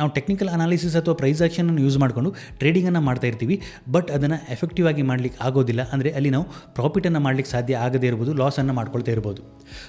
ನಾವು technical analysis ಅಥವಾ price ಆ್ಯಕ್ಷನನ್ನು ಯೂಸ್ ಮಾಡಿಕೊಂಡು ಟ್ರೇಡಿಂಗನ್ನು ಮಾಡ್ತಾ ಇರ್ತೀವಿ. ಬಟ್ ಅದನ್ನು ಎಫೆಕ್ಟಿವ್ ಆಗಿ ಮಾಡಲಿಕ್ಕೆ ಆಗೋದಿಲ್ಲ. ಅಂದರೆ ಅಲ್ಲಿ ನಾವು ಪ್ರಾಫಿಟನ್ನು ಮಾಡಲಿಕ್ಕೆ ಸಾಧ್ಯ ಆಗದೇ ಇರ್ಬೋದು ಲಾಸನ್ನು ಮಾಡ್ಕೊಳ್ತಾ ಇರ್ಬೋದು.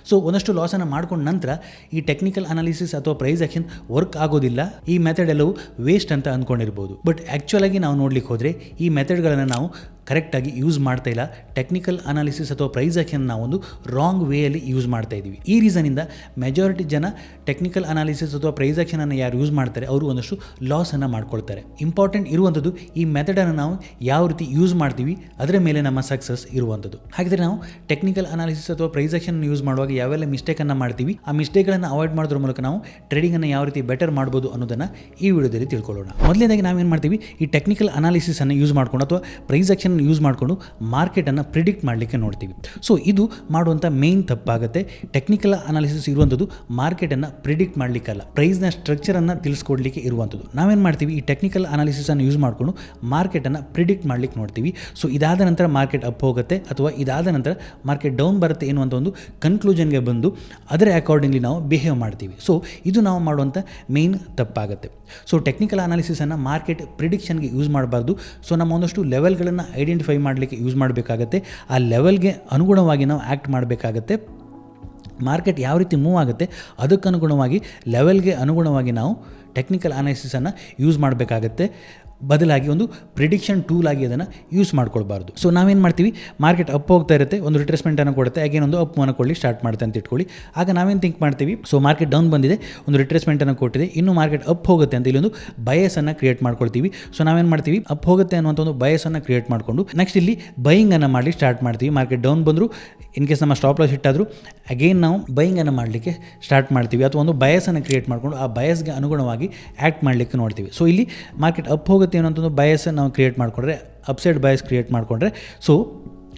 ಸೊ ಒಂದಷ್ಟು ಲಾಸನ್ನು ಮಾಡ್ಕೊಂಡ ನಂತರ ಈ ಟೆಕ್ನಿಕಲ್ ಅನಾಲಿಸಿಸ್ ಅಥವಾ ಪ್ರೈಸ್ ಆಕ್ಷನ್ ವರ್ಕ್ ಆಗೋದಿಲ್ಲ. ಈ ಮೆಥಡ್ ಎಲ್ಲವೂ ವೇಸ್ಟ್ ಅಂತ ಅಂದ್ಕೊಂಡಿರ್ಬೋದು. ಬಟ್ ಆ್ಯಕ್ಚುಲಾಗಿ ನಾವು ನೋಡ್ಲಿಕ್ಕೆ ಹೋದರೆ ಈ ಮೆಥಡ್ಗಳನ್ನು ನಾವು ಕರೆಕ್ಟಾಗಿ ಯೂಸ್ ಮಾಡ್ತಾ ಇಲ್ಲ. ಟೆಕ್ನಿಕಲ್ ಅನಾಲಿಸಿಸ್ ಅಥವಾ ಪ್ರೈಸ್ ಆಕ್ಷನ್ ನಾವು ಒಂದು ರಾಂಗ್ ವೇಯಲ್ಲಿ ಯೂಸ್ ಮಾಡ್ತಾ ಇದ್ದೀವಿ ಈ ರೀಸನಿಂದ ಮೆಜಾರಿಟಿ ಜನ ಟೆಕ್ನಿಕಲ್ ಅನಾಲಿಸಿಸ್ ಅಥವಾ ಪ್ರೈಸ್ ಆಕ್ಷನನ್ನು ಯಾರು ಯೂಸ್ ಮಾಡ್ತಾರೆ, ಅವರು ಒಂದಷ್ಟು ಲಾಸನ್ನು ಮಾಡ್ಕೊಳ್ತಾರೆ. ಇಂಪಾರ್ಟೆಂಟ್ ಇರುವಂಥದ್ದು ಈ ಮೆಥಡನ್ನು ನಾವು ಯಾವ ರೀತಿ ಯೂಸ್ ಮಾಡ್ತೀವಿ, ಅದರ ಮೇಲೆ ನಮ್ಮ ಸಕ್ಸಸ್ ಇರುವಂಥದ್ದು ಹಾಗಿದ್ರೆ ನಾವು ಟೆಕ್ನಿಕಲ್ ಅನಾಲಿಸಿಸ್ ಅಥವಾ ಪ್ರೈಸ್ ಆಕ್ಷನ್ ಯೂಸ್ ಮಾಡುವಾಗ ಯಾವೆಲ್ಲ ಮಿಸ್ಟೇಕನ್ನು ಮಾಡ್ತೀವಿ, ಆ ಮಿಸ್ಟೇಕ್ಗಳನ್ನು ಅವಾಯ್ಡ್ ಮಾಡೋದ್ರ ಮೂಲಕ ನಾವು ಟ್ರೇಡಿಂಗನ್ನು ಯಾವ ರೀತಿ ಬೆಟರ್ ಮಾಡ್ಬೋದು ಅನ್ನೋದನ್ನು ಈ ವಿಡಿಯೋದಲ್ಲಿ ತಿಳ್ಕೊಳ್ಳೋಣ. ಮೊದಲನೇದಾಗಿ ನಾವೇನು ಮಾಡ್ತೀವಿ, ಈ ಟೆಕ್ನಿಕಲ್ ಅನಾಲಿಸಿಸನ್ನು ಯೂಸ್ ಮಾಡ್ಕೊಂಡು ಅಥವಾ ಪ್ರೈಸ್ ಆಕ್ಷನ್ ಯೂಸ್ ಮಾಡಿಕೊಂಡು ಮಾರ್ಕೆಟನ್ನು ಪ್ರಿಡಿಕ್ಟ್ ಮಾಡಲಿಕ್ಕೆ ನೋಡ್ತೀವಿ. ಸೊ ಇದು ಮಾಡುವಂಥ ಮೇನ್ ತಪ್ಪಾಗುತ್ತೆ. ಟೆಕ್ನಿಕಲ್ ಅನಾಲಿಸಿಸ್ ಇರುವಂಥದ್ದು ಮಾರ್ಕೆಟನ್ನು ಪ್ರಿಡಿಕ್ಟ್ ಮಾಡಲಿಕ್ಕಲ್ಲ. ಪ್ರೈಸ್ನ ಸ್ಟ್ರಕ್ಚರನ್ನು ತಿಳಿಸ್ಕೊಡ್ಲಿಕ್ಕೆ ಇರುವಂಥದ್ದು ನಾವೇನು ಮಾಡ್ತೀವಿ? ಈ ಟೆಕ್ನಿಕಲ್ ಅನಾಲಿಸಿಸನ್ನು ಯೂಸ್ ಮಾಡಿಕೊಂಡು ಮಾರ್ಕೆಟನ್ನು ಪ್ರಿಡಿಕ್ಟ್ ಮಾಡಲಿಕ್ಕೆ ನೋಡ್ತೀವಿ. ಸೊ ಇದಾದ ನಂತರ ಮಾರ್ಕೆಟ್ ಅಪ್ ಹೋಗುತ್ತೆ ಅಥವಾ ಇದಾದ ನಂತರ ಮಾರ್ಕೆಟ್ ಡೌನ್ ಬರುತ್ತೆ ಎನ್ನುವಂಥ ಒಂದು ಕನ್ಕ್ಲೂಷನ್ಗೆ ಬಂದು ಅದರ ಅಕಾರ್ಡಿಂಗ್ಲಿ ನಾವು ಬಿಹೇವ್ ಮಾಡ್ತೀವಿ. ಸೊ ಇದು ನಾವು ಮಾಡುವಂಥ ಮೇನ್ ತಪ್ಪಾಗುತ್ತೆ. ಸೊ ಟೆಕ್ನಿಕಲ್ ಅನಾಲಿಸಿಸನ್ನು ಮಾರ್ಕೆಟ್ ಪ್ರಿಡಿಕ್ಷನ್ಗೆ ಯೂಸ್ ಮಾಡಬಾರ್ದು. ಸೊ ನಮ್ಮ ಒಂದಷ್ಟು ಲೆವೆಲ್ಗಳನ್ನು ಐಡೆಂಟಿಫೈ ಮಾಡಲಿಕ್ಕೆ ಯೂಸ್ ಮಾಡಬೇಕಾಗತ್ತೆ. ಆ ಲೆವೆಲ್ಗೆ ಅನುಗುಣವಾಗಿ ನಾವು ಆ್ಯಕ್ಟ್ ಮಾಡಬೇಕಾಗತ್ತೆ. ಮಾರ್ಕೆಟ್ ಯಾವ ರೀತಿ ಮೂವ್ ಆಗುತ್ತೆ, ಅದಕ್ಕನುಗುಣವಾಗಿ ಲೆವೆಲ್ಗೆ ಅನುಗುಣವಾಗಿ ನಾವು ಟೆಕ್ನಿಕಲ್ ಅನಾಲಿಸಿಸನ್ನು ಯೂಸ್ ಮಾಡಬೇಕಾಗತ್ತೆ. ಬದಲಾಗಿ ಒಂದು ಪ್ರಿಡಿಕ್ಷನ್ ಟೂಲ್ ಆಗಿ ಅದನ್ನು ಯೂಸ್ ಮಾಡ್ಕೊಳ್ಬಾರ್ದು. ಸೊ ನಾವೇನು ಮಾಡ್ತೀವಿ? ಮಾರ್ಕೆಟ್ ಅಪ್ ಹೋಗ್ತಾ ಇರುತ್ತೆ, ಒಂದು ರಿಟ್ರೆಸ್ಮೆಂಟನ್ನು ಕೊಡುತ್ತೆ ಅಗೇನ್ ಒಂದು ಅಪ್ ಅನ್ನು ಕೊಡಲಿ ಸ್ಟಾರ್ಟ್ ಮಾಡುತ್ತೆ ಅಂತ ಇಟ್ಕೊಳ್ಳಿ. ಆಗ ನಾವೇನು ಥಿಂಕ್ ಮಾಡ್ತೀವಿ? ಸೊ ಮಾರ್ಕೆಟ್ ಡೌನ್ ಬಂದಿದೆ, ಒಂದು ರಿಟ್ರೆಸ್ಮೆಂಟನ್ನು ಕೊಟ್ಟಿದೆ, ಇನ್ನು ಮಾರ್ಕೆಟ್ ಅಪ್ ಹೋಗುತ್ತೆ ಅಂತ ಇಲ್ಲೊಂದು ಬಯಸನ್ನು ಕ್ರಿಯೇಟ್ ಮಾಡ್ಕೊಳ್ತೀವಿ. ಸೊ ನಾವೇನು ಮಾಡ್ತೀವಿ? ಅಪ್ ಹೋಗುತ್ತೆ ಅನ್ನುವಂಥ ಒಂದು ಬಯಸನ್ನು ಕ್ರಿಯೇಟ್ ಮಾಡಿಕೊಂಡು ನೆಕ್ಸ್ಟ್ ಇಲ್ಲಿ ಬೈಯಿಂಗನ್ನು ಮಾಡಲಿ ಸ್ಟಾರ್ಟ್ ಮಾಡ್ತೀವಿ. ಮಾರ್ಕೆಟ್ ಡೌನ್ ಬಂದರೂ ಇನ್ ಕೇಸ್ ನಮ್ಮ ಸ್ಟಾಪ್ ಲಾಸ್ ಇಟ್ಟಾದರೂ ಅಗೇನ್ ನಾವು ಬೈಯಿಂಗನ್ನು ಮಾಡಲಿಕ್ಕೆ ಸ್ಟಾರ್ಟ್ ಮಾಡ್ತೀವಿ. ಅಥವಾ ಒಂದು ಬಯಸನ್ನು ಕ್ರಿಯೇಟ್ ಮಾಡಿಕೊಂಡು, ಆ ಬಯಸ್ಗೆ ಅನುಗುಣವಾಗಿ ಆ್ಯಕ್ಟ್ ಮಾಡಲಿಕ್ಕೆ ನೋಡ್ತೀವಿ. ಸೊ ಇಲ್ಲಿ ಮಾರ್ಕೆಟ್ ಅಪ್ ಹೋಗುತ್ತೆ ಅನ್ನೋಂಥ ಒಂದು ಬಯಸ್ ನಾವು ಕ್ರಿಯೇಟ್ ಮಾಡಿಕೊಂಡ್ರೆ ಅಪ್ಸೈಡ್ ಬಯಸ್ ಕ್ರಿಯೇಟ್ ಮಾಡಿಕೊಂಡ್ರೆ ಸೊ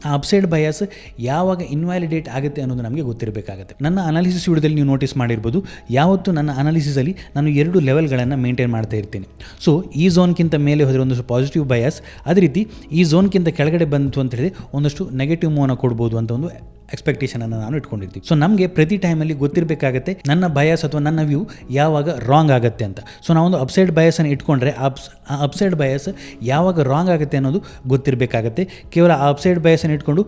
ಆ ಅಪ್ಸೈಡ್ ಬಯಾಸ್ ಯಾವಾಗ ಇನ್ವ್ಯಾಲಿಡೇಟ್ ಆಗುತ್ತೆ ಅನ್ನೋದು ನಮಗೆ ಗೊತ್ತಿರಬೇಕಾಗುತ್ತೆ. ನನ್ನ ಅನಾಲಿಸಿಸ್ ವಿಡಿಯೋದಲ್ಲಿ ನೀವು ನೋಟಿಸ್ ಮಾಡಿರ್ಬೋದು, ಯಾವತ್ತು ನನ್ನ ಅನಾಲಿಸಿಸಲ್ಲಿ ನಾನು ಎರಡು ಲೆವೆಲ್ಗಳನ್ನು ಮೇಂಟೈನ್ ಮಾಡ್ತಾ ಇರ್ತೀನಿ. ಸೊ ಈ ಝೋನ್ಗಿಂತ ಮೇಲೆ ಹೋದರೆ ಒಂದಷ್ಟು ಪಾಸಿಟಿವ್ ಬಯಸ್ ಅದೇ ರೀತಿ ಈ ಝೋನ್ಗಿಂತ ಕೆಳಗಡೆ ಬಂತು ಅಂತ ಹೇಳಿದ್ರೆ ಒಂದಷ್ಟು ನೆಗೆಟಿವ್ ಮೂವನ್ನ ಕೊಡ್ಬೋದು ಅಂತ ಒಂದು ಎಕ್ಸ್ಪೆಕ್ಟೇಷನನ್ನು ನಾನು ಇಟ್ಕೊಂಡಿರ್ತೀವಿ ಸೊ ನಮಗೆ ಪ್ರತಿ ಟೈಮಲ್ಲಿ ಗೊತ್ತಿರಬೇಕಾಗತ್ತೆ ನನ್ನ ಬಯಸ್ ಅಥವಾ ನನ್ನ ವ್ಯೂ ಯಾವಾಗ ರಾಂಗ್ ಆಗುತ್ತೆ ಅಂತ. ಸೊ ನಾವೊಂದು ಅಪ್ಸೈಡ್ ಬಯಸನ್ನು ಇಟ್ಕೊಂಡ್ರೆ ಅಪ್ಸ್ ಆ ಅಪ್ಸೈಡ್ ಬಯಸ್ ಯಾವಾಗ ರಾಂಗ್ ಆಗುತ್ತೆ ಅನ್ನೋದು ಗೊತ್ತಿರಬೇಕಾಗತ್ತೆ. ಕೇವಲ ಆ ಅಪ್ಸೈಡ್ ಬಯಸನ್ನು ಇಟ್ಕೊಂಡು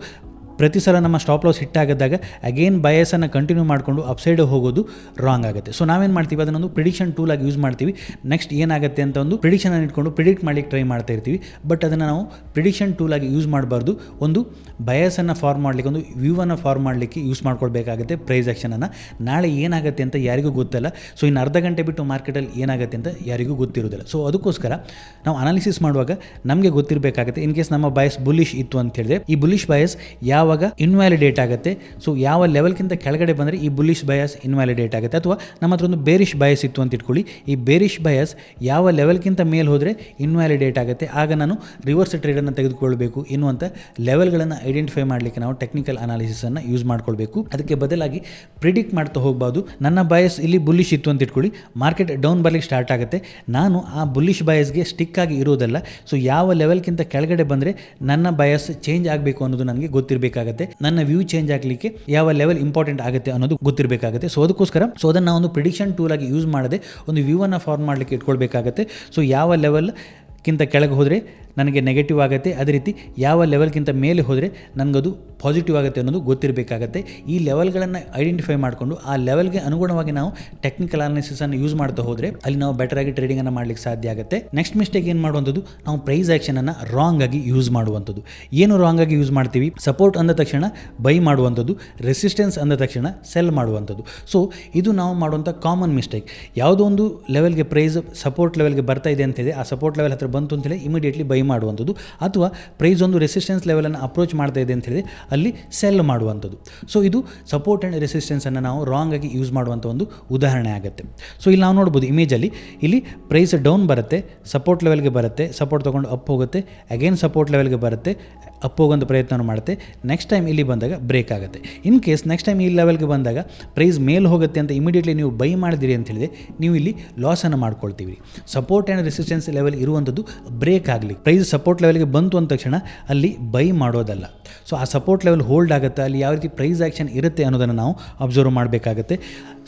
ಪ್ರತಿ ಸಲ ನಮ್ಮ ಸ್ಟಾಪ್ ಲಾಸ್ ಹಿಟ್ಟಾಗದಾಗ ಅಗೇನ್ ಬಯಸನ್ನು ಕಂಟಿನ್ಯೂ ಮಾಡಿಕೊಂಡು ಅಪ್ಸೈಡ್ ಹೋಗೋದು ರಾಂಗ್ ಆಗುತ್ತೆ. ಸೊ ನಾವೇನು ಮಾಡ್ತೀವಿ? ಅದನ್ನೊಂದು ಪ್ರಿಡಿಕ್ಷನ್ ಟೂಲ್ ಆಗಿ ಯೂಸ್ ಮಾಡ್ತೀವಿ. ನೆಕ್ಸ್ಟ್ ಏನಾಗುತ್ತೆ ಅಂತ ಒಂದು ಪ್ರಿಡಿಕ್ಷನ್ ಇಟ್ಕೊಂಡು ಪ್ರಿಡಿಕ್ಟ್ ಮಾಡಲಿಕ್ಕೆ ಟ್ರೈ ಮಾಡ್ತಾ ಇರ್ತೀವಿ. ಬಟ್ ಅದನ್ನು ನಾವು ಪ್ರಿಡಿಕ್ಷನ್ ಟೂಲ್ ಆಗಿ ಯೂಸ್ ಮಾಡಬಾರ್ದು. ಒಂದು ಬಯಸನ್ನು ಫಾರ್ಮ್ ಮಾಡಲಿಕ್ಕೆ, ಒಂದು ವ್ಯೂವನ್ನು ಫಾರ್ಮ್ ಮಾಡಲಿಕ್ಕೆ ಯೂಸ್ ಮಾಡ್ಕೊಳ್ಬೇಕಾಗುತ್ತೆ ಪ್ರೈಸ್ ಆ್ಯಕ್ಷನನ್ನು ನಾಳೆ ಏನಾಗುತ್ತೆ ಅಂತ ಯಾರಿಗೂ ಗೊತ್ತಲ್ಲ. ಸೊ ಇನ್ನು ಅರ್ಧ ಗಂಟೆ ಬಿಟ್ಟು ಮಾರ್ಕೆಟಲ್ಲಿ ಏನಾಗುತ್ತೆ ಅಂತ ಯಾರಿಗೂ ಗೊತ್ತಿರೋದಿಲ್ಲ ಸೊ ಅದಕ್ಕೋಸ್ಕರ ನಾವು ಅನಾಲಿಸಿಸ್ ಮಾಡುವಾಗ ನಮಗೆ ಗೊತ್ತಿರಬೇಕಾಗುತ್ತೆ. ಇನ್ ಕೇಸ್ ನಮ್ಮ ಬಯಸ್ ಬುಲಿಶ್ ಇತ್ತು ಅಂತ ಹೇಳಿದ್ರೆ, ಈ ಬುಲಿಶ್ ಬಯಸ್ ಯಾವ ಯಾವಾಗ ಇನ್ವ್ಯಾಲಿಡೇಟ್ ಆಗುತ್ತೆ. ಸೊ ಯಾವ ಲೆವೆಲ್ಗಿಂತ ಕೆಳಗಡೆ ಬಂದರೆ ಈ ಬುಲಿಶ್ ಬಯಸ್ ಇನ್ವ್ಯಾಲಿಡೇಟ್ ಆಗುತ್ತೆ. ಅಥವಾ ನಮ್ಮ ಹತ್ರ ಒಂದು ಬೇರಿಶ್ ಬಯಸ್ ಇತ್ತು ಅಂತ ಇಟ್ಕೊಳ್ಳಿ. ಈ ಬೇರಿಶ್ ಬಯಸ್ ಯಾವ ಲೆವೆಲ್ಗಿಂತ ಮೇಲೆ ಹೋದರೆ ಇನ್ವ್ಯಾಲಿಡೇಟ್ ಆಗುತ್ತೆ. ಆಗ ನಾನು ರಿವರ್ಸ್ ಟ್ರೇಡನ್ನು ತೆಗೆದುಕೊಳ್ಬೇಕು ಎನ್ನುವಂಥ ಲೆವೆಲ್ಗಳನ್ನು ಐಡೆಂಟಿಫೈ ಮಾಡಲಿಕ್ಕೆ ನಾವು ಟೆಕ್ನಿಕಲ್ ಅನಾಲಿಸಿಸನ್ನು ಯೂಸ್ ಮಾಡ್ಕೊಳ್ಬೇಕು. ಅದಕ್ಕೆ ಬದಲಾಗಿ ಪ್ರಿಡಿಕ್ಟ್ ಮಾಡ್ತಾ ಹೋಗ್ಬೋದು ನನ್ನ ಬಯಸ್ ಇಲ್ಲಿ ಬುಲ್ಲಿಶ್ ಇತ್ತು ಅಂತ ಇಟ್ಕೊಳ್ಳಿ. ಮಾರ್ಕೆಟ್ ಡೌನ್ ಬರ್ಲಿಕ್ಕೆ ಸ್ಟಾರ್ಟ್ ಆಗುತ್ತೆ. ನಾನು ಆ ಬುಲ್ಲಿಶ್ ಬಯಸ್ಗೆ ಸ್ಟಿಕ್ ಆಗಿ ಇರೋದಲ್ಲ. ಸೊ ಯಾವ ಲೆವೆಲ್ಗಿಂತ ಕೆಳಗಡೆ ಬಂದರೆ ನನ್ನ ಬಯಸ್ ಚೇಂಜ್ ಆಗಬೇಕು ಅನ್ನೋದು ನನಗೆ ಗೊತ್ತಿರಬೇಕಾಗುತ್ತೆ. ನನ್ನ ವ್ಯೂ ಚೇಂಜ್ ಆಗಲಿಕ್ಕೆ ಯಾವ ಲೆವೆಲ್ ಇಂಪಾರ್ಟೆಂಟ್ ಆಗುತ್ತೆ ಅನ್ನೋದು ಗೊತ್ತಿರಬೇಕಾಗುತ್ತೆ. ಸೊ ಅದಕ್ಕೋಸ್ಕರ ಸೊ ಅದನ್ನು ನಾವು ಒಂದು ಪ್ರಿಡಿಕ್ಷನ್ ಟೂಲ್ ಆಗಿ ಯೂಸ್ ಮಾಡದೆ ಒಂದು ವ್ಯೂವನ್ನು ಫಾರ್ಮ್ ಮಾಡಲಿಕ್ಕೆ ಇಟ್ಕೊಳ್ಬೇಕಾಗುತ್ತೆ. ಸೊ ಯಾವ ಲೆವೆಲ್ ಕಿಂತ ಕೆಳಗೆ ಹೋದರೆ ನನಗೆ ನೆಗೆಟಿವ್ ಆಗುತ್ತೆ. ಅದೇ ರೀತಿ ಯಾವ ಲೆವೆಲ್ಗಿಂತ ಮೇಲೆ ಹೋದರೆ ನನಗದು ಪಾಸಿಟಿವ್ ಆಗುತ್ತೆ ಅನ್ನೋದು ಗೊತ್ತಿರಬೇಕಾಗತ್ತೆ. ಈ ಲೆವೆಲ್ಗಳನ್ನು ಐಡೆಂಟಿಫೈ ಮಾಡಿಕೊಂಡು ಆ ಲೆವೆಲ್ಗೆ ಅನುಗುಣವಾಗಿ ನಾವು ಟೆಕ್ನಿಕಲ್ ಅನಾಲಿಸಿಸನ್ನು ಯೂಸ್ ಮಾಡ್ತಾ ಹೋದರೆ ಅಲ್ಲಿ ನಾವು ಬೆಟರ್ ಆಗಿ ಟ್ರೇಡಿಂಗನ್ನು ಮಾಡಲಿಕ್ಕೆ ಸಾಧ್ಯ ಆಗುತ್ತೆ. ನೆಕ್ಸ್ಟ್ ಮಿಸ್ಟೇಕ್ ಏನು ಮಾಡುವಂಥದ್ದು? ನಾವು ಪ್ರೈಸ್ ಆ್ಯಕ್ಷನನ್ನು ರಾಂಗ್ ಆಗಿ ಯೂಸ್ ಮಾಡುವಂಥದ್ದು. ಏನು ರಾಂಗ್ ಆಗಿ ಯೂಸ್ ಮಾಡ್ತೀವಿ? ಸಪೋರ್ಟ್ ಅಂದ ತಕ್ಷಣ ಬೈ ಮಾಡುವಂಥದ್ದು. ರೆಸಿಸ್ಟೆನ್ಸ್ ಅಂದ ತಕ್ಷಣ ಸೆಲ್ ಮಾಡುವಂಥದ್ದು. ಸೊ ಇದು ನಾವು ಮಾಡುವಂಥ ಕಾಮನ್ ಮಿಸ್ಟೇಕ್ ಯಾವುದೋ ಒಂದು ಲೆವೆಲ್ಗೆ ಪ್ರೈಸ್ ಸಪೋರ್ಟ್ ಲೆವೆಲ್ಗೆ ಬರ್ತಾ ಇದೆ ಅಂತೇಳಿ ಆ ಸಪೋರ್ಟ್ ಲೆವೆಲ್ ಹತ್ರ ಬಂತು ಅಂತೇಳಿ ಇಮಿಡಿಯೇಟ್ಲಿ ಬೈ ಮಾಡುವಂಥದ್ದು ಅಥವಾ ಪ್ರೈಸ್ ಒಂದು ರೆಸಿಸ್ಟೆನ್ಸ್ ಲೆವೆಲನ್ನು ಅಪ್ರೋಚ್ ಮಾಡ್ತಾ ಇದೆ ಅಂತ ಹೇಳಿದ್ರೆ ಅಲ್ಲಿ ಸೆಲ್ ಮಾಡುವಂಥದ್ದು. ಸೊ ಇದು ಸಪೋರ್ಟ್ ಆ್ಯಂಡ್ ರೆಸಿಸ್ಟೆನ್ಸನ್ನು ನಾವು ರಾಂಗ್ ಆಗಿ ಯೂಸ್ ಮಾಡುವಂಥ ಒಂದು ಉದಾಹರಣೆ ಆಗುತ್ತೆ. ಸೊ ಇಲ್ಲಿ ನಾವು ನೋಡ್ಬೋದು ಇಮೇಜಲ್ಲಿ ಇಲ್ಲಿ ಪ್ರೈಸ್ ಡೌನ್ ಬರುತ್ತೆ ಸಪೋರ್ಟ್ ಲೆವೆಲ್ಗೆ ಬರುತ್ತೆ ಸಪೋರ್ಟ್ ತೊಗೊಂಡು ಅಪ್ ಹೋಗುತ್ತೆ ಅಗೇನ್ ಸಪೋರ್ಟ್ ಲೆವೆಲ್ಗೆ ಬರುತ್ತೆ ಅಪ್ ಹೋಗೋಂಥ ಪ್ರಯತ್ನ ಮಾಡುತ್ತೆ. ನೆಕ್ಸ್ಟ್ ಟೈಮ್ ಇಲ್ಲಿ ಬಂದಾಗ ಬ್ರೇಕ್ ಆಗುತ್ತೆ. ಇನ್ ಕೇಸ್ ನೆಕ್ಸ್ಟ್ ಟೈಮ್ ಈ ಲೆವೆಲ್ಗೆ ಬಂದಾಗ ಪ್ರೈಸ್ ಮೇಲೆ ಹೋಗುತ್ತೆ ಅಂತ ಇಮಿಡಿಯೇಟ್ಲಿ ನೀವು ಬೈ ಮಾಡಿದಿರಿ ಅಂತ ಹೇಳಿದ್ರೆ, ನೀವು ಇಲ್ಲಿ ಲಾಸನ್ನು ಮಾಡ್ಕೊಳ್ತೀವಿ. ಸಪೋರ್ಟ್ ಆ್ಯಂಡ್ ರೆಸಿಸ್ಟೆನ್ಸ್ ಲೆವೆಲ್ ಇರುವಂಥದ್ದು ಬ್ರೇಕ್ ಆಗಲಿ ಪ್ರೈಸ್ ಪ್ರೈಸ್ ಸಪೋರ್ಟ್ ಲೆವೆಲ್ಗೆ ಬಂತು ಅಂದ ತಕ್ಷಣ ಅಲ್ಲಿ ಬೈ ಮಾಡೋದಲ್ಲ. ಸೊ ಆ ಸಪೋರ್ಟ್ ಲೆವೆಲ್ ಹೋಲ್ಡ್ ಆಗುತ್ತೆ? ಅಲ್ಲಿ ಯಾವ ರೀತಿ ಪ್ರೈಸ್ ಆ್ಯಕ್ಷನ್ ಇರುತ್ತೆ ಅನ್ನೋದನ್ನು ನಾವು ಅಬ್ಸರ್ವ್ ಮಾಡಬೇಕಾಗತ್ತೆ.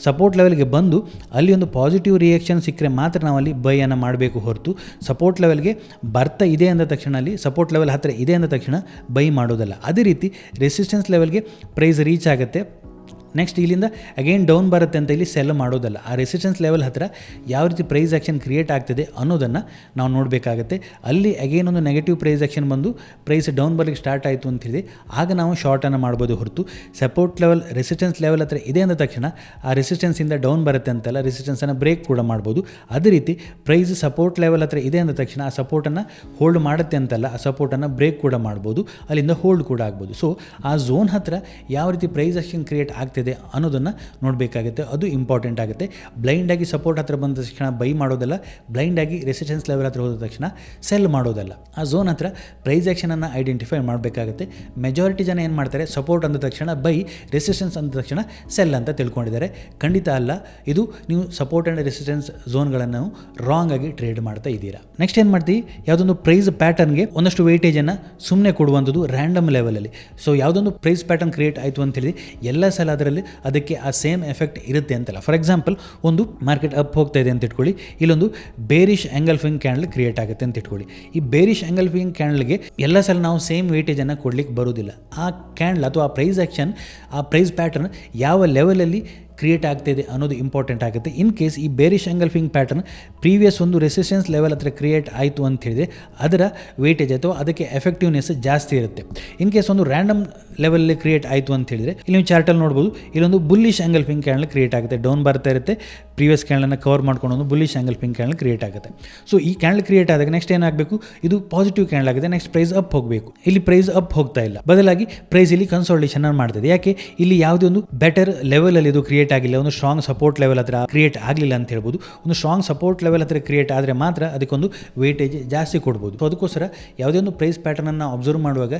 ಸಪೋರ್ಟ್ ಲೆವೆಲ್ಗೆ ಬಂದು ಅಲ್ಲಿ ಒಂದು ಪಾಸಿಟಿವ್ ರಿಯಾಕ್ಷನ್ ಸಿಕ್ಕರೆ ಮಾತ್ರ ನಾವು ಅಲ್ಲಿ ಬೈಯನ್ನು ಮಾಡಬೇಕು ಹೊರತು. ಸಪೋರ್ಟ್ ಲೆವೆಲ್ಗೆ ಬರ್ತಾ ಇದೆ ಅಂದ ತಕ್ಷಣ ಅಲ್ಲಿ ಸಪೋರ್ಟ್ ಲೆವೆಲ್ ಹತ್ತಿರ ಇದೆ ಅಂದ ತಕ್ಷಣ ಬೈ ಮಾಡೋದಲ್ಲ. ಅದೇ ರೀತಿ ರೆಸಿಸ್ಟೆನ್ಸ್ ಲೆವೆಲ್ಗೆ ಪ್ರೈಸ್ ರೀಚ್ ಆಗುತ್ತೆ. ನೆಕ್ಸ್ಟ್ ಇಲ್ಲಿಂದ ಅಗೇನ್ ಡೌನ್ ಬರುತ್ತೆ ಅಂತ ಇಲ್ಲಿ ಸೆಲ್ ಮಾಡೋದಲ್ಲ. ಆ ರೆಸಿಸ್ಟೆನ್ಸ್ ಲೆವೆಲ್ ಹತ್ತಿರ ಯಾವ ರೀತಿ ಪ್ರೈಸ್ ಆ್ಯಕ್ಷನ್ ಕ್ರಿಯೇಟ್ ಆಗ್ತಿದೆ ಅನ್ನೋದನ್ನು ನಾವು ನೋಡಬೇಕಾಗುತ್ತೆ. ಅಲ್ಲಿ ಅಗೇನ್ ಒಂದು ನೆಗೆಟಿವ್ ಪ್ರೈಸ್ ಆ್ಯಕ್ಷನ್ ಬಂದು ಪ್ರೈಸ್ ಡೌನ್ ಬರಲಿಕ್ಕೆ ಸ್ಟಾರ್ಟ್ ಆಯಿತು ಅಂತ ಹೇಳಿ ಆಗ ನಾವು ಶಾರ್ಟನ್ನು ಮಾಡ್ಬೋದು ಹೊರತು. ಸಪೋರ್ಟ್ ಲೆವೆಲ್ ರೆಸಿಸ್ಟೆನ್ಸ್ ಲೆವೆಲ್ ಹತ್ರ ಇದೆ ಅಂದ ತಕ್ಷಣ ಆ ರೆಸಿಸ್ಟೆನ್ಸಿಂದ ಡೌನ್ ಬರುತ್ತೆ ಅಂತಲ್ಲ ರೆಸಿಸ್ಟೆನ್ಸನ್ನು ಬ್ರೇಕ್ ಕೂಡ ಮಾಡ್ಬೋದು. ಅದೇ ರೀತಿ ಪ್ರೈಸ್ ಸಪೋರ್ಟ್ ಲೆವೆಲ್ ಹತ್ರ ಇದೆ ಅಂದ ತಕ್ಷಣ ಆ ಸಪೋರ್ಟನ್ನು ಹೋಲ್ಡ್ ಮಾಡುತ್ತೆ ಅಂತಲ್ಲ ಆ ಸಪೋರ್ಟನ್ನು ಬ್ರೇಕ್ ಕೂಡ ಮಾಡ್ಬೋದು. ಅಲ್ಲಿಂದ ಹೋಲ್ಡ್ ಕೂಡ ಆಗ್ಬೋದು. ಸೊ ಆ ಝೋನ್ ಹತ್ರ ಯಾವ ರೀತಿ ಪ್ರೈಸ್ ಆ್ಯಕ್ಷನ್ ಕ್ರಿಯೇಟ್ ಆಗ್ತಿದೆ ಅನ್ನೋದನ್ನು ನೋಡಬೇಕಾಗುತ್ತೆ. ಅದು ಇಂಪಾರ್ಟೆಂಟ್ ಆಗುತ್ತೆ. ಬ್ಲೈಂಡಾಗಿ ಸಪೋರ್ಟ್ ಹತ್ರ ಬಂದ ತಕ್ಷಣ ಬೈ ಮಾಡೋದಲ್ಲ ಬ್ಲೈಂಡಾಗಿ ರೆಸಿಸ್ಟೆನ್ಸ್ ಲೆವೆಲ್ ಹತ್ರ ಹೋದ ತಕ್ಷಣ ಸೆಲ್ ಮಾಡೋದಲ್ಲ. ಆ ಝೋನ್ ಹತ್ರ ಪ್ರೈಸ್ ಆ್ಯಕ್ಷನನ್ನು ಐಡೆಂಟಿಫೈ ಮಾಡಬೇಕಾಗುತ್ತೆ. ಮೆಜಾರಿಟಿ ಜನ ಏನು ಮಾಡ್ತಾರೆ ಸಪೋರ್ಟ್ ಅಂದ ತಕ್ಷಣ ಬೈ ರೆಸಿಸ್ಟೆನ್ಸ್ ಅಂದ ತಕ್ಷಣ ಸೆಲ್ ಅಂತ ತಿಳ್ಕೊಂಡಿದ್ದಾರೆ. ಖಂಡಿತ ಅಲ್ಲ, ಇದು ನೀವು ಸಪೋರ್ಟ್ ಆ್ಯಂಡ್ ರೆಸಿಸ್ಟೆನ್ಸ್ ಝೋನ್ಗಳನ್ನು ರಾಂಗ್ ಆಗಿ ಟ್ರೇಡ್ ಮಾಡ್ತಾ ಇದ್ದೀರಾ. ನೆಕ್ಸ್ಟ್ ಏನು ಮಾಡ್ತೀವಿ ಯಾವುದೊಂದು ಪ್ರೈಸ್ ಪ್ಯಾಟರ್ನ್ಗೆ ಒಂದಷ್ಟು ವೇಟೇಜನ್ನು ಸುಮ್ಮನೆ ಕೊಡುವಂಥದ್ದು ರ್ಯಾಂಡಮ್ ಲೆವೆಲಲ್ಲಿ ಸೊ ಯಾವುದೊಂದು ಪ್ರೈಸ್ ಪ್ಯಾಟರ್ನ್ ಕ್ರಿಯೇಟ್ ಆಯಿತು ಅಂತ ಹೇಳಿ ಎಲ್ಲ ಸಲ ಅದರಲ್ಲಿ ಅದಕ್ಕೆ ಆ ಸೇಮ್ ಎಫೆಕ್ಟ್ ಇರುತ್ತೆ ಅಂತಲ್ಲ. ಫಾರ್ ಎಕ್ಸಾಂಪಲ್ ಒಂದು ಮಾರ್ಕೆಟ್ ಅಪ್ ಹೋಗ್ತಾ ಇದೆ ಅಂತ ಇಟ್ಕೊಳ್ಳಿ. ಇಲ್ಲೊಂದು ಬೇರಿಶ್ ಎಂಗಲ್ಫಿಂಗ್ ಕ್ಯಾಂಡಲ್ ಕ್ರಿಯೇಟ್ ಆಗುತ್ತೆ ಅಂತ ಇಟ್ಕೊಳ್ಳಿ. ಈ ಬೇರಿಶ್ ಎಂಗಲ್ಫಿಂಗ್ ಕ್ಯಾಂಡಲ್ಗೆ ಎಲ್ಲ ಸಲ ನಾವು ಸೇಮ್ ವೇಟೇಜನ್ನು ಕೊಡ್ಲಿಕ್ಕೆ ಬರೋದಿಲ್ಲ. ಆ ಕ್ಯಾಂಡಲ್ ಅಥವಾ ಆ ಪ್ರೈಸ್ ಆ್ಯಕ್ಷನ್ ಆ ಪ್ರೈಸ್ ಪ್ಯಾಟರ್ನ್ ಯಾವ ಲೆವೆಲಲ್ಲಿ ಕ್ರಿಯೇಟ್ ಆಗ್ತಿದೆ ಅನ್ನೋದು ಇಂಪಾರ್ಟೆಂಟ್ ಆಗುತ್ತೆ. ಇನ್ ಕೇಸ್ ಈ ಬೇರಿಶ್ ಎಂಗಲ್ಫಿಂಗ್ ಪ್ಯಾಟರ್ನ್ ಪ್ರೀವಿಯಸ್ ಒಂದು ರೆಸಿಸ್ಟೆನ್ಸ್ ಲೆವೆಲ್ ಹತ್ರ ಕ್ರಿಯೇಟ್ ಆಯಿತು ಅಂತ ಹೇಳಿದ್ರೆ ಅದರ ವೇಟೇಜ್ ಅಥವಾ ಅದಕ್ಕೆ ಎಫೆಕ್ಟಿವ್ನೆಸ್ ಜಾಸ್ತಿ ಇರುತ್ತೆ. ಇನ್ ಕೇಸ್ ಒಂದು ರ್ಯಾಂಡಮ್ ಲೆವೆಲಲ್ಲಿ ಕ್ರಿಯೇಟ್ ಆಯಿತು ಅಂತ ಹೇಳಿದರೆ ಇಲ್ಲಿ ನೀವು ಚಾರ್ಟಲ್ಲಿ ನೋಡ್ಬೋದು, ಇಲ್ಲೊಂದು ಬುಲ್ಲಿಶ್ ಎಂಗಲ್ಫಿಂಗ್ ಕ್ಯಾಂಡಲ್ ಕ್ರಿಯೇಟ್ ಆಗುತ್ತೆ. ಡೌನ್ ಬರ್ತಾ ಇರುತ್ತೆ ಪ್ರೀವಿಯಸ್ ಕ್ಯಾಂಡಲನ್ನು ಕವರ್ ಮಾಡ್ಕೊಂಡು ಒಂದು ಬುಲ್ಲಿಶ್ ಎಂಗಲ್ಫಿಂಗ್ ಕ್ಯಾಂಡಲ್ ಕ್ರಿಯೇಟ್ ಆಗುತ್ತೆ. ಸೊ ಈ ಕ್ಯಾಂಡಲ್ ಕ್ರಿಯೇಟ್ ಆದಾಗ ನೆಕ್ಸ್ಟ್ ಏನಾಗಬೇಕು ಇದು ಪಾಸಿಟಿವ್ ಕ್ಯಾಂಡಲ್ ಆಗಿದೆ ನೆಕ್ಸ್ಟ್ ಪ್ರೈಸ್ ಅಪ್ ಹೋಗಬೇಕು. ಇಲ್ಲಿ ಪ್ರೈಸ್ ಅಪ್ ಹೋಗ್ತಾ ಇಲ್ಲ. ಬದಲಾಗಿ ಪ್ರೈಸ್ ಇಲ್ಲಿ ಕನ್ಸೋಲ್ಟೇಷನ್ ಮಾಡ್ತಿದೆ ಯಾಕೆ? ಇಲ್ಲಿ ಯಾವುದೇ ಒಂದು ಬೆಟರ್ ಲೆವೆಲಲ್ಲಿ ಇದು ಕ್ರಿಯೇಟ್ ಆಗಿಲ್ಲ, ಒಂದು ಸ್ಟ್ರಾಂಗ್ ಸಪೋರ್ಟ್ ಲೆವೆಲ್ ಹತ್ರ ಕ್ರಿಯೇಟ್ ಆಗಲಿಲ್ಲ ಅಂತ ಹೇಳ್ಬೋದು. ಒಂದು ಸ್ಟ್ರಾಂಗ್ ಸಪೋರ್ಟ್ ಲೆವೆಲ್ ಹತ್ರ ಕ್ರಿಯೇಟ್ ಆದರೆ ಮಾತ್ರ ಅದಕ್ಕೊಂದು ವೇಟೇಜ್ ಜಾಸ್ತಿ ಕೊಡ್ಬೋದು. ಅದಕ್ಕೋಸ್ಕರ ಯಾವುದೇ ಒಂದು ಪ್ರೈಸ್ ಪ್ಯಾಟರ್ನನ್ನು ಅಬ್ಸರ್ವ್ ಮಾಡುವಾಗ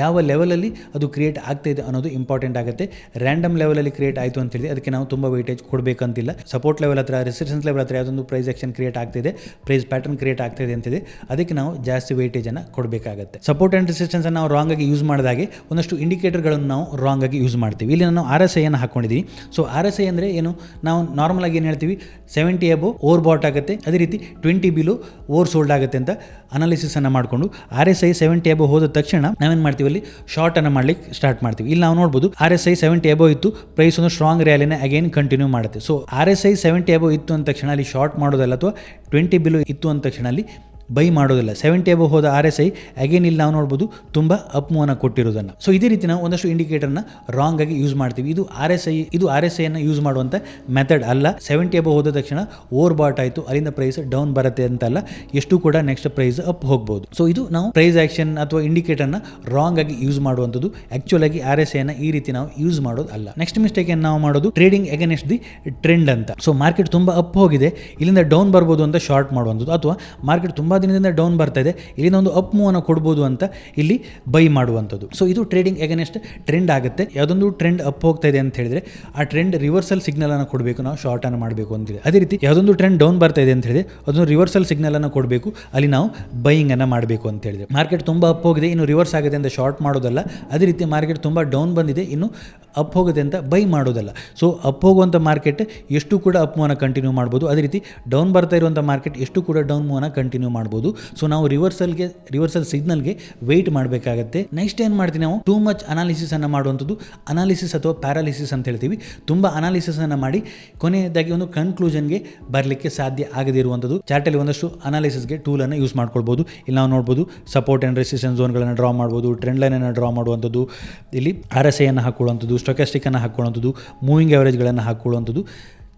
ಯಾವ ಲೆವೆಲಲ್ಲಿ ಅದು ಕ್ರಿಯೇಟ್ ಆಗ್ತಾ ಇದೆ ಅನ್ನೋದು ಇಂಪಾರ್ಟೆಂಟ್ ಆಗುತ್ತೆ. ರ್ಯಾಂಡಮ್ ಲೆವೆಲಲ್ಲಿ ಕ್ರಿಯೇಟ್ ಆಯಿತು ಅಂತ ಹೇಳಿ ಅದಕ್ಕೆ ನಾವು ತುಂಬ ವೈಟೇಜ್ ಕೊಡಬೇಕಂತಿಲ್ಲ. ಸಪೋರ್ಟ್ ಲೆವೆಲ್ ಹತ್ರ ರೆಸಿಸ್ಟೆನ್ಸ್ ಲೆವೆಲ್ ಹತ್ರ ಯಾವುದೊಂದು ಪ್ರೈಸ್ ಆಕ್ಷನ್ ಕ್ರಿಯೇಟ್ ಆಗ್ತಿದೆ ಪ್ರೈಸ್ ಪ್ಯಾಟರ್ನ್ ಕ್ರಿಯೇಟ್ ಆಗ್ತಿದೆ ಅಂತಿದೆ ಅದಕ್ಕೆ ನಾವು ಜಾಸ್ತಿ ವೇಟೇಜನ್ನು ಕೊಡಬೇಕಾಗುತ್ತೆ. ಸಪೋರ್ಟ್ ಆ್ಯಂಡ್ ರೆಸಿಸ್ಟೆನ್ಸ್ ನಾವು ರಾಂಗ್ ಆಗಿ ಯೂಸ್ ಮಾಡಿದಾಗೆ ಒಂದಷ್ಟು ಇಂಡಿಕೇಟರ್ಗಳನ್ನು ನಾವು ರಾಂಗ್ ಆಗಿ ಯೂಸ್ ಮಾಡ್ತೀವಿ. ಇಲ್ಲಿ ನಾನು ಆರ್ ಎಸ್ ಐಯನ್ನು ಹಾಕೊಂಡಿದ್ದೀನಿ ಸೊ ಆರ್ ಎಸ್ ಐ ಅಂದರೆ ಏನು? ನಾವು ನಾರ್ಮಲ್ ಆಗಿ ಏನು ಹೇಳ್ತೀವಿ? ಸೆವೆಂಟಿ ಅಬೋ ಓವರ್ ಬಾಟ್ ಆಗುತ್ತೆ. ಅದೇ ರೀತಿ ಟ್ವೆಂಟಿ ಬಿಲು ಓವರ್ ಸೋಲ್ಡ್ ಆಗುತ್ತೆ ಅಂತ. ಅನಾಲಿಸಿಸನ್ನು ಮಾಡಿಕೊಂಡು R S I seventy above ಹೋದ ತಕ್ಷಣ ನಾವೇನು ಮಾಡ್ತೀವಿ ಅಲ್ಲಿ? ಶಾರ್ಟನ್ನು ಮಾಡ್ಲಿಕ್ಕೆ ಸ್ಟಾರ್ಟ್ ಮಾಡ್ತೀವಿ. ಇಲ್ಲಿ ನಾವು ನೋಡ್ಬೋದು R S I seventy above ಇತ್ತು ಪ್ರೈಸ್ ಒಂದು ಸ್ಟ್ರಾಂಗ್ ರ್ಯಾಲಿನ ಅಗೇನ್ ಕಂಟಿನ್ಯೂ ಮಾಡುತ್ತೆ. So R S I seventy above ಇತ್ತು ಅಂದ ತಕ್ಷಣ ಅಲ್ಲಿ ಶಾರ್ಟ್ ಮಾಡೋದಲ್ಲ ಅಥವಾ ಟ್ವೆಂಟಿ ಬಿಲು ಇತ್ತು ಅಂದ ತಕ್ಷಣ ಅಲ್ಲಿ ಬೈ ಮಾಡೋದಿಲ್ಲ. ಸೆವೆಂಟಿ ಅಬೋ ಹೋದ ಆರ್ ಎಸ್ ಐ ಅಗೇನ್ ಇಲ್ಲಿ ನಾವು ನೋಡ್ಬೋದು ತುಂಬ ಅಪ್ ಮೂವನ್ನ ಕೊಟ್ಟಿರೋದನ್ನು. ಸೊ ಇದೇ ರೀತಿ ನಾವು ಒಂದಷ್ಟು ಇಂಡಿಕೇಟರ್ನ ರಾಂಗ್ ಆಗಿ ಯೂಸ್ ಮಾಡ್ತೀವಿ. ಇದು ಆರ್ ಎಸ್ ಐ ಇದು ಆರ್ ಎಸ್ ಐಯನ್ನು ಯೂಸ್ ಮಾಡುವಂಥ ಮೆಥಡ್ ಅಲ್ಲ. ಸೆವೆಂಟಿ ಅಬೋ ಹೋದ ತಕ್ಷಣ ಓವರ್ ಬಾಟ್ ಆಯಿತು. ಅಲ್ಲಿಂದ ಪ್ರೈಸ್ ಡೌನ್ ಬರುತ್ತೆ ಅಂತಲ್ಲ. ಎಷ್ಟು ಕೂಡ ನೆಕ್ಸ್ಟ್ ಪ್ರೈಸ್ ಅಪ್ ಹೋಗ್ಬೋದು. ಸೊ ಇದು ನಾವು ಪ್ರೈಸ್ ಆ್ಯಕ್ಷನ್ ಅಥವಾ ಇಂಡಿಕೇಟರ್ನ ರಾಂಗ್ ಆಗಿ ಯೂಸ್ ಮಾಡುವಂಥದ್ದು. ಆ್ಯಕ್ಚುಲ್ ಆಗಿ ಆರ್ ಎಸ್ ಐನ ಈ ರೀತಿ ನಾವು ಯೂಸ್ ಮಾಡೋದು ಅಲ್ಲ ನೆಕ್ಸ್ಟ್ ಮಿಸ್ಟೇಕ್ ಏನು ನಾವು ಮಾಡೋದು? ಟ್ರೇಡಿಂಗ್ ಅಗೇನೆಸ್ಟ್ ದಿ ಟ್ರೆಂಡ್ ಅಂತ. ಸೊ ಮಾರ್ಕೆಟ್ ತುಂಬ ಅಪ್ ಹೋಗಿದೆ. ಇಲ್ಲಿಂದ ಡೌನ್ ಬರ್ಬೋದು ಅಂತ ಶಾರ್ಟ್ ಮಾಡುವಂಥದ್ದು. ಅಥವಾ ಮಾರ್ಕೆಟ್ ತುಂಬ ದಿನದಿಂದ ಡೌನ್ ಬರ್ತಾ ಇದೆ. ಇಲ್ಲಿಂದ ಒಂದು ಅಪ್ ಮೂವನ್ನು ಕೊಡ್ಬೋದು ಅಂತ ಇಲ್ಲಿ ಬೈ ಮಾಡುವಂಥದ್ದು. ಸೊ ಇದು ಟ್ರೇಡಿಂಗ್ ಎಗನೆಸ್ಟ್ ಟ್ರೆಂಡ್ ಆಗುತ್ತೆ. ಯಾವುದೊಂದು ಟ್ರೆಂಡ್ ಅಪ್ ಹೋಗ್ತಾ ಇದೆ ಅಂತ ಹೇಳಿದ್ರೆ, ಆ ಟ್ರೆಂಡ್ ರಿವರ್ಸಲ್ ಸಿಗ್ನಲ್ ಅನ್ನು ಕೊಡಬೇಕು. ನಾವು ಶಾರ್ಟ್ ಅನ್ನು ಮಾಡಬೇಕು ಅಂತೇಳಿ ಅದೇ ರೀತಿ ಯಾವುದೊಂದು ಟ್ರೆಂಡ್ ಡೌನ್ ಬರ್ತಾ ಇದೆ ಅಂತ ಹೇಳಿದ್ರೆ, ಅದೊಂದು ರಿವರ್ಸಲ್ ಸಿಗ್ನಲ್ ಅನ್ನು ಕೊಡಬೇಕು. ಅಲ್ಲಿ ನಾವು ಬೈಯಿಂಗ್ ಅನ್ನು ಮಾಡಬೇಕು ಅಂತ ಹೇಳಿದ್ರೆ. ಮಾರ್ಕೆಟ್ ತುಂಬ ಅಪ್ ಹೋಗಿದೆ. ಇನ್ನು ರಿವರ್ಸ್ ಆಗಿದೆ ಅಂತ ಶಾರ್ಟ್ ಮಾಡೋದಲ್ಲ. ಅದೇ ರೀತಿ ಮಾರ್ಕೆಟ್ ತುಂಬ ಡೌನ್ ಬಂದಿದೆ. ಇನ್ನು ಅಪ್ ಹೋಗುತ್ತೆ ಅಂತ ಬೈ ಮಾಡೋದಲ್ಲ. ಸೊ ಅಪ್ ಹೋಗುವಂಥ ಮಾರ್ಕೆಟ್ ಎಷ್ಟು ಕೂಡ ಅಪ್ ಮೂವನ್ನ ಕಂಟಿನ್ಯೂ ಮಾಡ್ಬೋದು. ಅದೇ ರೀತಿ ಡೌನ್ ಬರ್ತಾ ಇರುವಂಥ ಮಾರ್ಕೆಟ್ ಎಷ್ಟು ಕೂಡ ಡೌನ್ ಮೂವನ್ನ ಕಂಟಿನ್ಯೂ ಮಾಡ್ಬೋದು. ಸೊ ನಾವು ರಿವರ್ಸಲ್ಗೆ ರಿವರ್ಸಲ್ ಸಿಗ್ನಲ್ಗೆ ವೆಯ್ಟ್ ಮಾಡಬೇಕಾಗತ್ತೆ. ನೆಕ್ಸ್ಟ್ ಏನು ಮಾಡ್ತೀವಿ ನಾವು? ಟೂ ಮಚ್ ಅನಾಲಿಸಿಸ್ ಅನ್ನು ಮಾಡುವಂಥದ್ದು. ಅನಾಲಿಸಿಸ್ ಅಥವಾ ಪ್ಯಾರಾಲಿಸಿಸ್ ಅಂತ ಹೇಳ್ತೀವಿ. ತುಂಬ ಅನಾಲಿಸಿಸ್ ಮಾಡಿ ಕೊನೆಯದಾಗಿ ಒಂದು ಕನ್ಕ್ಲೂಷನ್ಗೆ ಬರಲಿಕ್ಕೆ ಸಾಧ್ಯ ಆಗದೇ ಇರುವಂಥದ್ದು. ಚಾರ್ಟಲ್ಲಿ ಒಂದಷ್ಟು ಅನಾಲಿಸಿಸ್ಗೆ ಟೂಲನ್ನು ಯೂಸ್ ಮಾಡ್ಕೊಳ್ಬೋದು. ಇಲ್ಲಿ ನಾವು ನೋಡ್ಬೋದು ಸಪೋರ್ಟ್ ಆ್ಯಂಡ್ ರೆಸಿಸ್ಟೆನ್ಸ್ ಝೋನ್ಗಳನ್ನು ಡ್ರಾ ಮಾಡ್ಬೋದು. ಟ್ರೆಂಡ್ ಲೈನನ್ನು ಡ್ರಾ ಮಾಡುವಂಥದ್ದು. ಇಲ್ಲಿ ಆರ್ ಎಸ್ ಐಯನ್ನು ಹಾಕೊಳ್ಳುವಂಥದ್ದು ಸ್ಟೊಕ್ಯಾಸ್ಟಿಕನ್ನು ಹಾಕೊಳ್ಳುವಂಥದ್ದು ಮೂವಿಂಗ್ ಅವರೇಜ್ಗಳನ್ನು ಹಾಕೊಳ್ಳುವಂಥದ್ದು.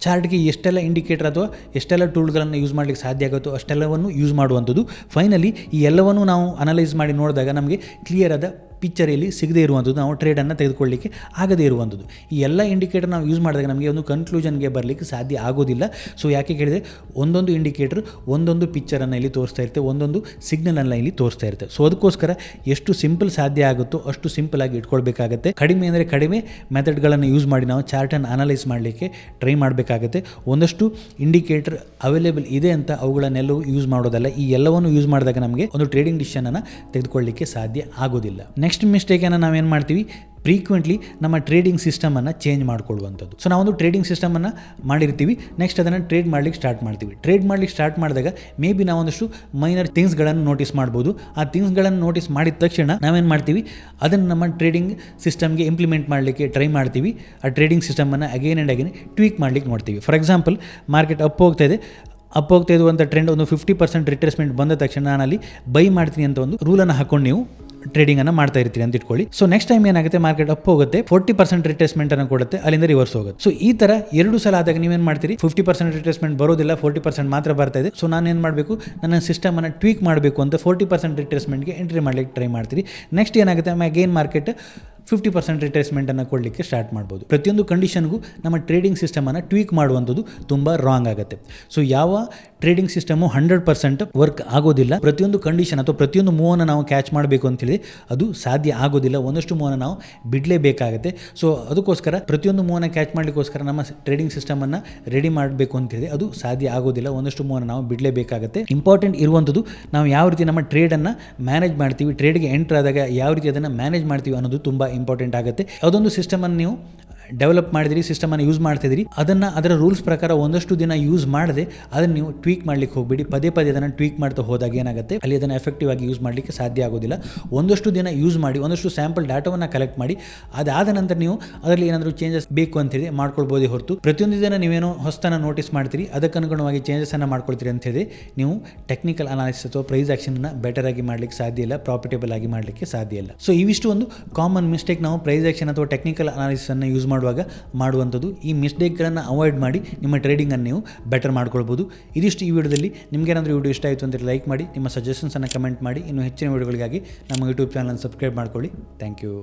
ಚಾರ್ಟ್ಗೆ ಎಷ್ಟೆಲ್ಲ ಇಂಡಿಕೇಟರ್ ಅಥವಾ ಎಷ್ಟೆಲ್ಲ ಟೂಲ್ಗಳನ್ನು ಯೂಸ್ ಮಾಡಲಿಕ್ಕೆ ಸಾಧ್ಯ ಆಗುತ್ತೋ ಅಷ್ಟೆಲ್ಲವನ್ನು ಯೂಸ್ ಮಾಡುವಂಥದ್ದು. ಫೈನಲಿ ಈ ಎಲ್ಲವನ್ನು ನಾವು ಅನಲೈಸ್ ಮಾಡಿ ನೋಡಿದಾಗ ನಮಗೆ ಕ್ಲಿಯರ್ ಆದ ಪಿಕ್ಚರಲ್ಲಿ ಸಿಗದೇ ಇರುವಂಥದ್ದು, ನಾವು ಟ್ರೇಡನ್ನು ತೆಗೆದುಕೊಳ್ಳಿಕ್ಕೆ ಆಗದೇ ಇರುವಂಥದ್ದು. ಈ ಎಲ್ಲ ಇಂಡಿಕೇಟರ್ ನಾವು ಯೂಸ್ ಮಾಡಿದಾಗ ನಮಗೆ ಒಂದು ಕನ್ಕ್ಲೂಷನ್ಗೆ ಬರಲಿಕ್ಕೆ ಸಾಧ್ಯ ಆಗೋದಿಲ್ಲ. ಸೊ ಯಾಕೆ ಕೇಳಿದರೆ, ಒಂದೊಂದು ಇಂಡಿಕೇಟರ್ ಒಂದೊಂದು ಪಿಕ್ಚರನ್ನು ಇಲ್ಲಿ ತೋರಿಸ್ತಾ ಇರುತ್ತೆ, ಒಂದೊಂದು ಸಿಗ್ನಲನ್ನು ಇಲ್ಲಿ ತೋರಿಸ್ತಾ ಇರುತ್ತೆ. ಸೊ ಅದಕ್ಕೋಸ್ಕರ ಎಷ್ಟು ಸಿಂಪಲ್ ಸಾಧ್ಯ ಆಗುತ್ತೋ ಅಷ್ಟು ಸಿಂಪಲ್ ಆಗಿ ಇಟ್ಕೊಳ್ಬೇಕಾಗತ್ತೆ. ಕಡಿಮೆ ಅಂದರೆ ಕಡಿಮೆ ಮೆಥಡ್ಗಳನ್ನು ಯೂಸ್ ಮಾಡಿ ನಾವು ಚಾರ್ಟನ್ನು ಅನಲೈಸ್ ಮಾಡಲಿಕ್ಕೆ ಟ್ರೈ ಮಾಡಬೇಕಾಗುತ್ತೆ. ಒಂದಷ್ಟು ಇಂಡಿಕೇಟರ್ ಅವೈಲೇಬಲ್ ಇದೆ ಅಂತ ಅವುಗಳನ್ನೆಲ್ಲವೂ ಯೂಸ್ ಮಾಡೋದಲ್ಲ, ಈ ಎಲ್ಲವನ್ನು ಯೂಸ್ ಮಾಡಿದಾಗ ನಮಗೆ ಒಂದು ಟ್ರೇಡಿಂಗ್ ಡಿಸಿಷನನ್ನು ತೆಗೆದುಕೊಳ್ಳಲಿಕ್ಕೆ ಸಾಧ್ಯ ಆಗೋದಿಲ್ಲ. ನೆಕ್ಸ್ಟ್ ಮಿಸ್ಟೇಕನ್ನು ನಾವೇನು ಮಾಡ್ತೀವಿ? ಫ್ರೀಕ್ವೆಂಟ್ಲಿ ನಮ್ಮ ಟ್ರೇಡಿಂಗ್ ಸಿಸ್ಟಮನ್ನು ಚೇಂಜ್ ಮಾಡ್ಕೊಳ್ಳುವಂಥದ್ದು ಸೊ ನಾವೊಂದು ಟ್ರೇಡಿಂಗ್ ಸಿಸ್ಟಮನ್ನು ಮಾಡಿರ್ತೀವಿ. ನೆಕ್ಸ್ಟ್ ಅದನ್ನು ಟ್ರೇಡ್ ಮಾಡ್ಲಿಕ್ಕೆ ಸ್ಟಾರ್ಟ್ ಮಾಡ್ತೀವಿ. ಟ್ರೇಡ್ ಮಾಡ್ಲಿಕ್ಕೆ ಸ್ಟಾರ್ಟ್ ಮಾಡಿದಾಗ ಮೇ ಬಿ ನಾವೊಂದಷ್ಟು ಮೈನರ್ ಥಿಂಗ್ಸ್ಗಳನ್ನು ನೋಟಿಸ್ ಮಾಡ್ಬೋದು. ಆ ಥಿಂಗ್ಸ್ಗಳನ್ನು ನೋಟಿಸ್ ಮಾಡಿದ ತಕ್ಷಣ ನಾವೇನು ಮಾಡ್ತೀವಿ? ಅದನ್ನು ನಮ್ಮ ಟ್ರೇಡಿಂಗ್ ಸಿಸ್ಟಮ್ಗೆ ಇಂಪ್ಲಿಮೆಂಟ್ ಮಾಡಲಿಕ್ಕೆ ಟ್ರೈ ಮಾಡ್ತೀವಿ. ಆ ಟ್ರೇಡಿಂಗ್ ಸಿಸ್ಟಮನ್ನು ಅಗೇನ್ ಆ್ಯಂಡ್ ಅಗೇನ್ ಟ್ವೀಕ್ ಮಾಡ್ಲಿಕ್ಕೆ ನೋಡ್ತೀವಿ. ಫಾರ್ ಎಕ್ಸಾಂಪಲ್ ಮಾರ್ಕೆಟ್ ಅಪ್ ಹೋಗ್ತಾ ಇದೆ. ಅಪ್ ಹೋಗ್ತಾ ಇರುವಂಥ ಟ್ರೆಂಡ್ ಒಂದು ಫಿಫ್ಟಿ ಪರ್ಸೆಂಟ್ ರಿಟ್ರೆಸ್ಮೆಂಟ್ ಬಂದ ತಕ್ಷಣ ನಾನು ಅಲ್ಲಿ ಬೈ ಮಾಡ್ತೀನಿ ಅಂತ ಒಂದು ರೂಲನ್ನು ಹಾಕ್ಕೊಂಡು ನೀವು ಟ್ರೇಡಿಂಗ್ ಅನ್ನ ಮಾಡ್ತಾ ಇರ್ತೀರಿ ಅಂತ ಇಟ್ಕೊಳ್ಳಿ. ಸೊ ನೆಕ್ಸ್ಟ್ ಟೈಮ್ ಏನಾಗುತ್ತೆ ಮಾರ್ಕೆಟ್ ಅಪ್ ಹೋಗುತ್ತೆ ಫೋರ್ಟಿ ಪರ್ಸೆಂಟ್ ರಿಟ್ರೇಸ್ಮೆಂಟ್ ಅನ್ನು ಕೊಡುತ್ತೆ, ಅಲ್ಲಿಂದ ರಿವರ್ಸ್ ಹೋಗುತ್ತೆ. ಸೊ ಈ ತರ ಎರಡು ಸಲ ಆದಾಗ ನೀವೇನು ಮಾಡ್ತೀರಿ? ಫಿಫ್ಟಿ ಪರ್ಸೆಂಟ್ ರಿಟೇಸ್ಮೆಂಟ್ ಬರೋದಿಲ್ಲ ಫೋರ್ಟಿ ಪರ್ಸೆಂಟ್ ಮಾತ್ರ ಬರ್ತಾ ಇದೆ. ಸೊ ನಾನು ಏನು ಮಾಡಬೇಕು? ನನ್ನ ಸಿಸ್ಟಮ್ ಅನ್ನು ಟ್ವೀಕ್ ಮಾಡಬೇಕು ಅಂತ ಫೋರ್ಟಿ ಪರ್ಸೆಂಟ್ ರಿಟ್ರೇಸ್ಮೆಂಟ್ಗೆ ಎಂಟ್ರಿ ಮಾಡ್ಲಿಕ್ಕೆ ಟ್ರೈ ಮಾಡ್ತೀರಿ. ನೆಕ್ಸ್ಟ್ ಏನಾಗುತ್ತೆ? ಅಗೇನ್ ಮಾರ್ಕೆಟ್ ಫಿಫ್ಟಿ ಪರ್ಸೆಂಟ್ ರಿಟ್ರೇಸ್ಮೆಂಟನ್ನು ಕೊಡಲಿಕ್ಕೆ ಸ್ಟಾರ್ಟ್ ಮಾಡ್ಬೋದು. ಪ್ರತಿಯೊಂದು ಕಂಡೀಷನ್ಗೂ ನಮ್ಮ ಟ್ರೇಡಿಂಗ್ ಸಿಸ್ಟಮನ್ನು ಟ್ವೀಕ್ ಮಾಡುವಂಥದ್ದು ತುಂಬ ರಾಂಗ್ ಆಗುತ್ತೆ. ಸೊ ಯಾವ trading system hundred percent work ಆಗೋದಿಲ್ಲ. ಪ್ರತಿಯೊಂದು ಕಂಡೀಷನ್ ಅಥವಾ ಪ್ರತಿಯೊಂದು ಮೂವನ್ನು ನಾವು ಕ್ಯಾಚ್ ಮಾಡಬೇಕು ಅಂತೇಳಿ ಅದು ಸಾಧ್ಯ ಆಗೋದಿಲ್ಲ. ಒಂದಷ್ಟು ಮೂವನ್ನು ನಾವು ಬಿಡಲೇಬೇಕಾಗುತ್ತೆ. ಸೊ ಅದಕ್ಕೋಸ್ಕರ ಪ್ರತಿಯೊಂದು ಮೂವನ್ನ ಕ್ಯಾಚ್ ಮಾಡಲಿಕ್ಕೋಸ್ಕರ ನಮ್ಮ ಟ್ರೇಡಿಂಗ್ ಸಿಸ್ಟಮನ್ನು ರೆಡಿ ಮಾಡಬೇಕು ಅಂತೇಳಿ ಅದು ಸಾಧ್ಯ ಆಗೋದಿಲ್ಲ. ಒಂದಷ್ಟು ಮೂವನ್ನು ನಾವು ಬಿಡಲೇಬೇಕಾಗುತ್ತೆ. ಇಂಪಾರ್ಟೆಂಟ್ ಇರುವಂಥದ್ದು ನಾವು ಯಾವ ರೀತಿ ನಮ್ಮ ಟ್ರೇಡನ್ನು ಮ್ಯಾನೇಜ್ ಮಾಡ್ತೀವಿ, ಟ್ರೇಡ್ಗೆ ಎಂಟ್ರ್ ಆದಾಗ ಯಾವ ರೀತಿ ಅದನ್ನು ಮ್ಯಾನೇಜ್ ಮಾಡ್ತೀವಿ ಅನ್ನೋದು ತುಂಬ ಇಂಪಾರ್ಟೆಂಟ್ ಆಗುತ್ತೆ. ಯಾವುದೊಂದು ಸಿಸ್ಟಮನ್ನು ನೀವು ಡೆವಲಪ್ ಮಾಡಿದಿರಿ ಸಿಸ್ಟಮನ್ನು ಯೂಸ್ ಮಾಡ್ತಿದ್ದೀರಿ ಅದನ್ನು ಅದರ ರೂಲ್ಸ್ ಪ್ರಕಾರ ಒಂದಷ್ಟು ದಿನ ಯೂಸ್ ಮಾಡದೆ ಅದನ್ನು ನೀವು ಟ್ವೀಕ್ ಮಾಡಲಿಕ್ಕೆ ಹೋಗಬೇಡಿ. ಪದೇ ಪದೇ ಅದನ್ನು ಟ್ವೀಕ್ ಮಾಡ್ತಾ ಹೋದಾಗ ಏನಾಗುತ್ತೆ? ಅಲ್ಲಿ ಅದನ್ನು ಎಫೆಕ್ಟಿವ್ ಆಗಿ ಯೂಸ್ ಮಾಡಲಿಕ್ಕೆ ಸಾಧ್ಯ ಆಗೋದಿಲ್ಲ. ಒಂದಷ್ಟು ದಿನ ಯೂಸ್ ಮಾಡಿ, ಒಂದಷ್ಟು ಸ್ಯಾಂಪಲ್ ಡಾಟಾವನ್ನು ಕಲೆಕ್ಟ್ ಮಾಡಿ, ಅದಾದ ನಂತರ ನೀವು ಅದರಲ್ಲಿ ಏನಾದರೂ ಚೇಂಜಸ್ ಬೇಕು ಅಂತ ಹೇಳಿ ಮಾಡ್ಕೊಳ್ಬೋದೇ ಹೊರತು. ಪ್ರತಿಯೊಂದು ದಿನ ನೀವೇನೋ ಹೊಸತನ ನೋಟಿಸ್ ಮಾಡ್ತೀರಿ, ಅದಕ್ಕನುಗುಣವಾಗಿ ಚೇಂಜಸನ್ನು ಮಾಡ್ಕೊಳ್ತೀರಿ ಅಂತ ಹೇಳಿ ನೀವು ಟೆಕ್ನಿಕಲ್ ಅನಾಲಿಸಿಸ್ ಅಥವಾ ಪ್ರೈಸ್ ಅನ್ನ ಬೆಟರ್ ಆಗಿ ಮಾಡಲಿಕ್ಕೆ ಸಾಧ್ಯ ಇಲ್ಲ ಪ್ರಾಫಿಟೇಬಲ್ ಆಗಿ ಮಾಡಲಿಕ್ಕೆ ಸಾಧ್ಯ ಇಲ್ಲ. ಸೊ ಇವಿಷ್ಟು ಒಂದು ಕಾಮನ್ ಮಿಸ್ಟೇಕ್ ನಾವು ಪ್ರೈಸ್ ಆಕ್ಷನ್ ಅಥವಾ ಟೆಕ್ನಿಕಲ್ ಅನಾಲಿಸಿಸನ್ನು ಯೂಸ್ ಮಾಡುವಾಗ ಮಾಡುವಂಥದ್ದು. ಈ ಮಿಸ್ಟೇಕ್ಗಳನ್ನು ಅವಾಯ್ಡ್ ಮಾಡಿ ನಿಮ್ಮ ಟ್ರೇಡಿಂಗನ್ನು ನೀವು ಬೆಟರ್ ಮಾಡ್ಕೊಳ್ಬೋದು. ಇದಿಷ್ಟು ಈ ವಿಡಿಯೋದಲ್ಲಿ. ನಿಮಗೇನಾದರೂ ವಿಡಿಯೋ ಇಷ್ಟ ಆಯಿತು ಅಂತ ಲೈಕ್ ಮಾಡಿ, ನಿಮ್ಮ ಸಜೆಷನ್ಸನ್ನು ಕಮೆಂಟ್ ಮಾಡಿ. ಇನ್ನು ಹೆಚ್ಚಿನ ವಿಡಿಯೋಗಳಿಗಾಗಿ ನಮ್ಮ ಯೂಟ್ಯೂಬ್ ಚಾನಲ್ ಸಬ್ಸ್ಕ್ರೈಬ್ ಮಾಡ್ಕೊಳ್ಳಿ. Thank you